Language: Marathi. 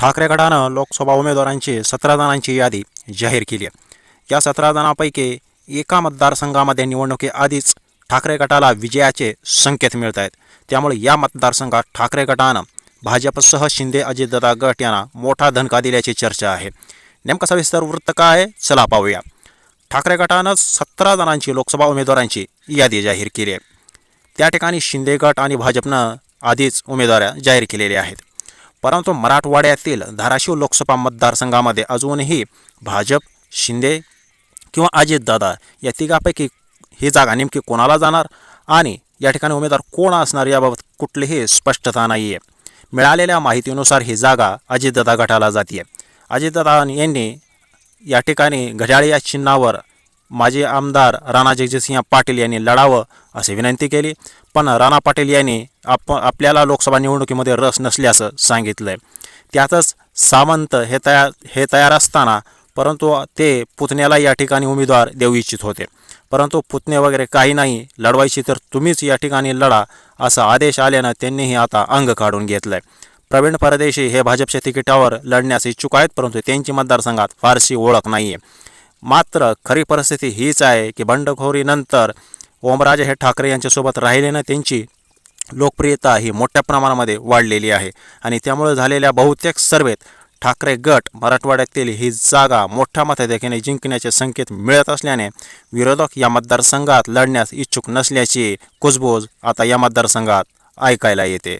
ठाकरे गटानं लोकसभा उमेदवारांची सतरा जणांची यादी जाहीर केली आहे. या सतरा जणांपैकी एका मतदारसंघामध्ये निवडणुकीआधीच ठाकरे गटाला विजयाचे संकेत मिळत आहेत त्यामुळे या मतदारसंघात ठाकरे गटानं भाजपसह शिंदे अजितदादा गट यांना मोठा धनका दिल्याची चर्चा आहे. नेमका सविस्तर वृत्त काय आहे? चला पाहूया. ठाकरे गटानं सतरा जणांची लोकसभा उमेदवारांची यादी जाहीर केली आहे. त्या ठिकाणी शिंदे गट आणि भाजपनं आधीच उमेदवार जाहीर केलेले आहेत. परंतु मराठवाड्यातील धाराशिव लोकसभा मतदारसंघामध्ये अजूनही भाजप शिंदे किंवा अजितदादा या तिघापैकी ही जागा नेमकी कोणाला जाणार आणि या ठिकाणी उमेदवार कोण असणार याबाबत कुठलीही स्पष्टता नाही आहे मिळालेल्या माहितीनुसार ही जागा अजितदादा गटाला जाते अजितदादा यांनी या ठिकाणी घड्याळ या चिन्हावर माजी आमदार राणा जगजितसिंह पाटील यांनी लढावं अशी विनंती केली. पण राणा पाटील यांनी आप आपल्याला लोकसभा निवडणुकीमध्ये रस नसल्याचं सांगितलं आहे त्यातच सामंत हे तयार हे तयार असताना परंतु ते पुतण्याला या ठिकाणी उमेदवार देऊ इच्छित होते. परंतु पुतणे वगैरे काही नाही लढवायची तर तुम्हीच या ठिकाणी लढा असा आदेश आल्यानं त्यांनीही आता अंग काढून घेतलं आहे प्रवीण परदेशी हे भाजपच्या तिकिटावर लढण्यास इच्छुक आहेत परंतु त्यांची मतदारसंघात फारशी ओळख नाही आहे मात्र खरी परिस्थिती हीच आहे की बंडखोरीनंतर ओमराजे हे ठाकरे यांच्यासोबत राहिल्यानं त्यांची लोकप्रियता ही मोठ्या प्रमाणामध्ये वाढलेली आहे. आणि त्यामुळे झालेल्या बहुतेक सर्वेत ठाकरे गट मराठवाड्यातील ही जागा मोठ्या मताधिक्याने जिंकण्याचे संकेत मिळत असल्याने विरोधक या मतदारसंघात लढण्यास इच्छुक नसल्याची कुजबूज आता या मतदारसंघात ऐकायला येते.